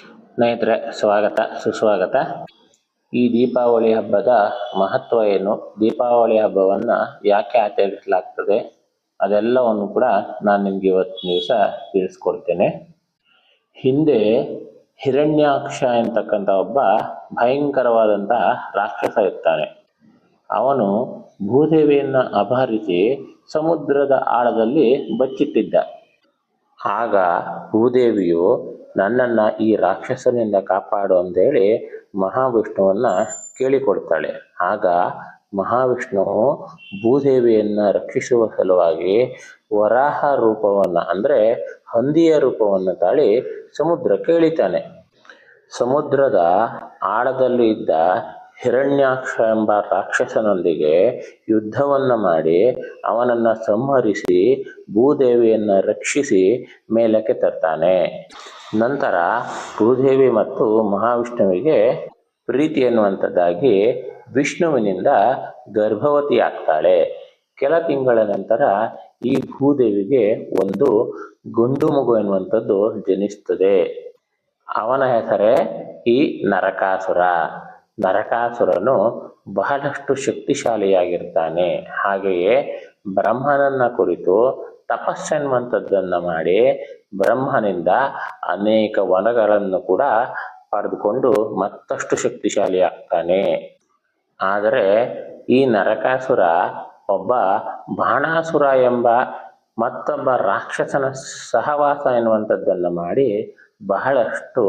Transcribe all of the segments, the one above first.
ಸ್ನೇಹಿತರೆ, ಸ್ವಾಗತ, ಸುಸ್ವಾಗತ. ಈ ದೀಪಾವಳಿ ಹಬ್ಬದ ಮಹತ್ವ ಏನು? ದೀಪಾವಳಿ ಹಬ್ಬವನ್ನು ಯಾಕೆ ಆಚರಿಸಲಾಗ್ತದೆ? ಅದೆಲ್ಲವನ್ನು ಕೂಡ ನಾನು ನಿಮ್ಗೆ ಇವತ್ತಿನ ದಿವಸ ತಿಳಿಸ್ಕೊಡ್ತೇನೆ. ಹಿಂದೆ ಹಿರಣ್ಯಾಕ್ಷ ಎಂತಕ್ಕಂಥ ಒಬ್ಬ ಭಯಂಕರವಾದಂತಹ ರಾಕ್ಷಸ ಇರ್ತಾನೆ. ಅವನು ಭೂದೇವಿಯನ್ನ ಅಪಹರಿಸಿ ಸಮುದ್ರದ ಆಳದಲ್ಲಿ ಬಚ್ಚಿಟ್ಟಿದ್ದ. ಆಗ ಭೂದೇವಿಯು ನನ್ನನ್ನು ಈ ರಾಕ್ಷಸನಿಂದ ಕಾಪಾಡು ಅಂತೇಳಿ ಮಹಾವಿಷ್ಣುವನ್ನ ಕೇಳಿಕೊಡ್ತಾಳೆ. ಆಗ ಮಹಾವಿಷ್ಣುವು ಭೂದೇವಿಯನ್ನು ರಕ್ಷಿಸುವ ಸಲುವಾಗಿ ವರಾಹ ರೂಪವನ್ನು ಅಂದರೆ ಹಂದಿಯ ರೂಪವನ್ನು ತಾಳಿ ಸಮುದ್ರಕ್ಕೆ ಇಳಿತಾನೆ ಸಮುದ್ರದ ಆಳದಲ್ಲಿ ಇದ್ದ ಹಿರಣ್ಯಾಕ್ಷ ಎಂಬ ರಾಕ್ಷಸನೊಂದಿಗೆ ಯುದ್ಧವನ್ನು ಮಾಡಿ ಅವನನ್ನು ಸಂಹರಿಸಿ ಭೂದೇವಿಯನ್ನು ರಕ್ಷಿಸಿ ಮೇಲಕ್ಕೆ ತರ್ತಾನೆ. ನಂತರ ಭೂದೇವಿ ಮತ್ತು ಮಹಾವಿಷ್ಣುವಿಗೆ ಪ್ರೀತಿ ಎನ್ನುವಂಥದ್ದಾಗಿ ವಿಷ್ಣುವಿನಿಂದ ಗರ್ಭವತಿ ಆಗ್ತಾಳೆ ಕೆಲ ತಿಂಗಳ ನಂತರ ಈ ಭೂದೇವಿಗೆ ಒಂದು ಗುಂಡು ಮಗು ಎನ್ನುವಂಥದ್ದು ಜನಿಸ್ತದೆ. ಅವನ ಹೆಸರೇ ಈ ನರಕಾಸುರ. ನರಕಾಸುರನು ಬಹಳಷ್ಟು ಶಕ್ತಿಶಾಲಿಯಾಗಿರ್ತಾನೆ. ಹಾಗೆಯೇ ಬ್ರಹ್ಮನನ್ನ ಕುರಿತು ತಪಸ್ಸೆನ್ನುವಂಥದ್ದನ್ನು ಮಾಡಿ ಬ್ರಹ್ಮನಿಂದ ಅನೇಕ ವನಗಳನ್ನು ಕೂಡ ಪಡೆದುಕೊಂಡು ಮತ್ತಷ್ಟು ಶಕ್ತಿಶಾಲಿ ಆಗ್ತಾನೆ ಆದರೆ ಈ ನರಕಾಸುರ ಒಬ್ಬ ಬಾಣಾಸುರ ಎಂಬ ಮತ್ತೊಬ್ಬ ರಾಕ್ಷಸನ ಸಹವಾಸ ಎನ್ನುವಂಥದ್ದನ್ನು ಮಾಡಿ ಬಹಳಷ್ಟು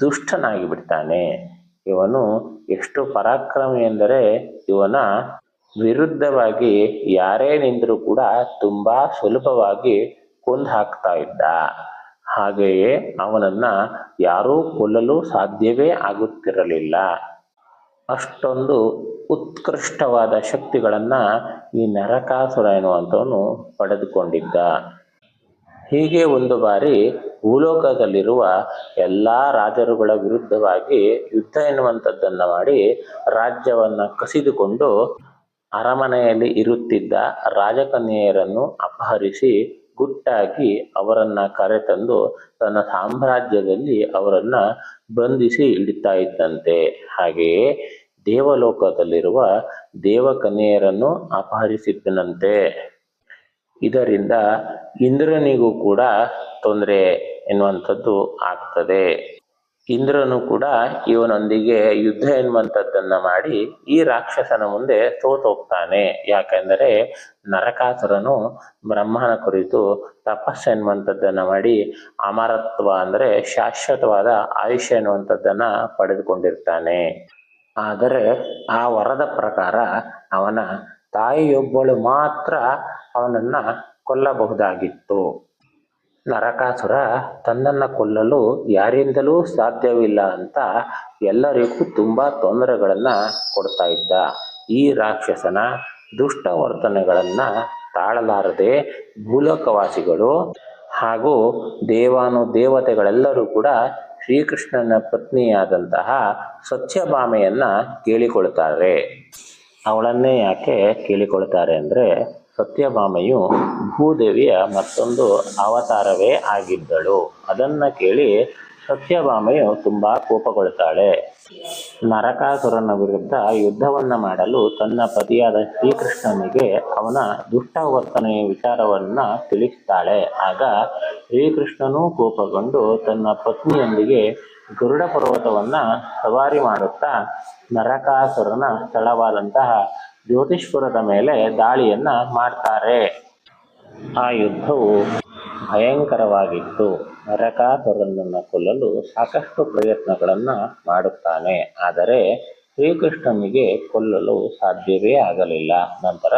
ದುಷ್ಟನಾಗಿ ಬಿಡ್ತಾನೆ. ಇವನು ಎಷ್ಟು ಪರಾಕ್ರಮಿ ಎಂದರೆ ಇವನ ವಿರುದ್ಧವಾಗಿ ಯಾರೇ ನಿಂದರೂ ಕೂಡ ತುಂಬಾ ಸುಲಭವಾಗಿ ಕೊಂದು ಹಾಕ್ತಾ ಇದ್ದ ಹಾಗೆಯೇ ಅವನನ್ನ ಯಾರೂ ಕೊಲ್ಲಲು ಸಾಧ್ಯವೇ ಆಗುತ್ತಿರಲಿಲ್ಲ. ಅಷ್ಟೊಂದು ಉತ್ಕೃಷ್ಟವಾದ ಶಕ್ತಿಗಳನ್ನ ಈ ನರಕಾಸುರ ಎನ್ನುವಂಥವನು ಪಡೆದುಕೊಂಡಿದ್ದ. ಹೀಗೆ ಒಂದು ಬಾರಿ ಭೂಲೋಕದಲ್ಲಿರುವ ಎಲ್ಲ ರಾಜರುಗಳ ವಿರುದ್ಧವಾಗಿ ಯುದ್ಧ ಎನ್ನುವಂಥದ್ದನ್ನ ಮಾಡಿ ರಾಜ್ಯವನ್ನ ಕಸಿದುಕೊಂಡು ಅರಮನೆಯಲ್ಲಿ ಇರುತ್ತಿದ್ದ ರಾಜಕನ್ಯೆಯರನ್ನು ಅಪಹರಿಸಿ ಗುಟ್ಟಾಗಿ ಅವರನ್ನ ಕರೆತಂದು ತನ್ನ ಸಾಮ್ರಾಜ್ಯದಲ್ಲಿ ಅವರನ್ನ ಬಂಧಿಸಿ ಇಡ್ತಾ ಇದ್ದಂತೆ. ಹಾಗೆಯೇ ದೇವಲೋಕದಲ್ಲಿರುವ ದೇವಕನ್ಯೆಯರನ್ನು ಅಪಹರಿಸಿದ್ದನಂತೆ. ಇದರಿಂದ ಇಂದ್ರನಿಗೂ ಕೂಡ ತೊಂದರೆ ಎನ್ನುವಂಥದ್ದು ಆಗ್ತದೆ. ಇಂದ್ರನು ಕೂಡ ಇವನೊಂದಿಗೆ ಯುದ್ಧ ಎನ್ನುವಂಥದ್ದನ್ನ ಮಾಡಿ ಈ ರಾಕ್ಷಸನ ಮುಂದೆ ಸೋತೋಗ್ತಾನೆ. ಯಾಕೆಂದರೆ ನರಕಾಸುರನು ಬ್ರಹ್ಮನ ಕುರಿತು ತಪಸ್ಸು ಎನ್ನುವಂಥದ್ದನ್ನ ಮಾಡಿ ಅಮರತ್ವ ಅಂದರೆ ಶಾಶ್ವತವಾದ ಆಯುಷ್ಯ ಎನ್ನುವಂಥದ್ದನ್ನ ಪಡೆದುಕೊಂಡಿರ್ತಾನೆ. ಆದರೆ ಆ ವರದ ಪ್ರಕಾರ ಅವನ ತಾಯಿಯೊಬ್ಬಳು ಮಾತ್ರ ಅವನನ್ನ ಕೊಲ್ಲಬಹುದಾಗಿತ್ತು. ನರಕಾಸುರ ತನ್ನನ್ನು ಕೊಲ್ಲಲು ಯಾರಿಂದಲೂ ಸಾಧ್ಯವಿಲ್ಲ ಅಂತ ಎಲ್ಲರಿಗೂ ತುಂಬ ತೊಂದರೆಗಳನ್ನು ಕೊಡ್ತಾ ಇದ್ದ. ಈ ರಾಕ್ಷಸನ ದುಷ್ಟ ವರ್ತನೆಗಳನ್ನು ತಾಳಲಾರದೆ ಭೂಲೋಕವಾಸಿಗಳು ಹಾಗೂ ದೇವಾನು ದೇವತೆಗಳೆಲ್ಲರೂ ಕೂಡ ಶ್ರೀಕೃಷ್ಣನ ಪತ್ನಿಯಾದಂತಹ ಸತ್ಯಭಾಮೆಯನ್ನ ಕೇಳಿಕೊಳ್ತಾರೆ. ಅವಳನ್ನೇ ಯಾಕೆ ಕೇಳಿಕೊಳ್ತಾರೆ ಅಂದರೆ ಸತ್ಯಭಾಮೆಯು ಭೂದೇವಿಯ ಮತ್ತೊಂದು ಅವತಾರವೇ ಆಗಿದ್ದಳು. ಅದನ್ನು ಕೇಳಿ ಸತ್ಯಭಾಮೆಯು ತುಂಬ ಕೋಪಗೊಳ್ತಾಳೆ. ನರಕಾಸುರನ ವಿರುದ್ಧ ಯುದ್ಧವನ್ನ ಮಾಡಲು ತನ್ನ ಪತಿಯಾದ ಶ್ರೀಕೃಷ್ಣನಿಗೆ ಅವನ ದುಷ್ಟ ವರ್ತನೆಯ ವಿಚಾರವನ್ನ ತಿಳಿಸ್ತಾಳೆ. ಆಗ ಶ್ರೀಕೃಷ್ಣನೂ ಕೋಪಗೊಂಡು ತನ್ನ ಪತ್ನಿಯೊಂದಿಗೆ ಗರುಡ ಪರ್ವತವನ್ನ ಸವಾರಿ ಮಾಡುತ್ತಾ ನರಕಾಸುರನ ಸ್ಥಳವಾದಂತಹ ಜ್ಯೋತಿಷ್ಪುರದ ಮೇಲೆ ದಾಳಿಯನ್ನ ಮಾಡ್ತಾರೆ. ಆ ಯುದ್ಧವು ಭಯಂಕರವಾಗಿತ್ತು. ನರಕಾಸುರನನ್ನು ಕೊಲ್ಲಲು ಸಾಕಷ್ಟು ಪ್ರಯತ್ನಗಳನ್ನ ಮಾಡುತ್ತಾನೆ. ಆದರೆ ಶ್ರೀಕೃಷ್ಣನಿಗೆ ಕೊಲ್ಲಲು ಸಾಧ್ಯವೇ ಆಗಲಿಲ್ಲ. ನಂತರ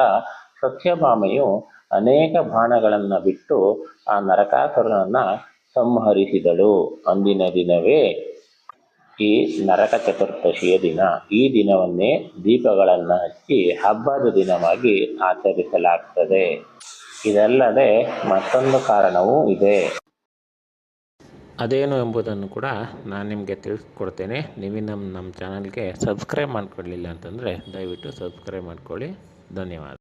ಸತ್ಯಭಾಮೆಯು ಅನೇಕ ಬಾಣಗಳನ್ನು ಬಿಟ್ಟು ಆ ನರಕಾಸುರನನ್ನ ಸಂಹರಿಸಿದಳು. ಅಂದಿನ ದಿನವೇ ಈ ನರಕ ಚತುರ್ದಶಿಯ ದಿನ. ಈ ದಿನವನ್ನೇ ದೀಪಗಳನ್ನು ಹಚ್ಚಿ ಹಬ್ಬದ ದಿನವಾಗಿ ಆಚರಿಸಲಾಗ್ತದೆ. ಇದಲ್ಲದೆ ಮತ್ತೊಂದು ಕಾರಣವೂ ಇದೆ. ಅದೇನು ಎಂಬುದನ್ನು ಕೂಡ ನಾನು ನಿಮಗೆ ತಿಳಿಸ್ಕೊಡ್ತೇನೆ ನೀವು ನಮ್ಮ ನಮ್ಮ ಚಾನಲ್ಗೆ ಸಬ್ಸ್ಕ್ರೈಬ್ ಮಾಡ್ಕೊಳ್ಳಿಲ್ಲ ಅಂತಂದರೆ ದಯವಿಟ್ಟು ಸಬ್ಸ್ಕ್ರೈಬ್ ಮಾಡ್ಕೊಳ್ಳಿ. ಧನ್ಯವಾದ.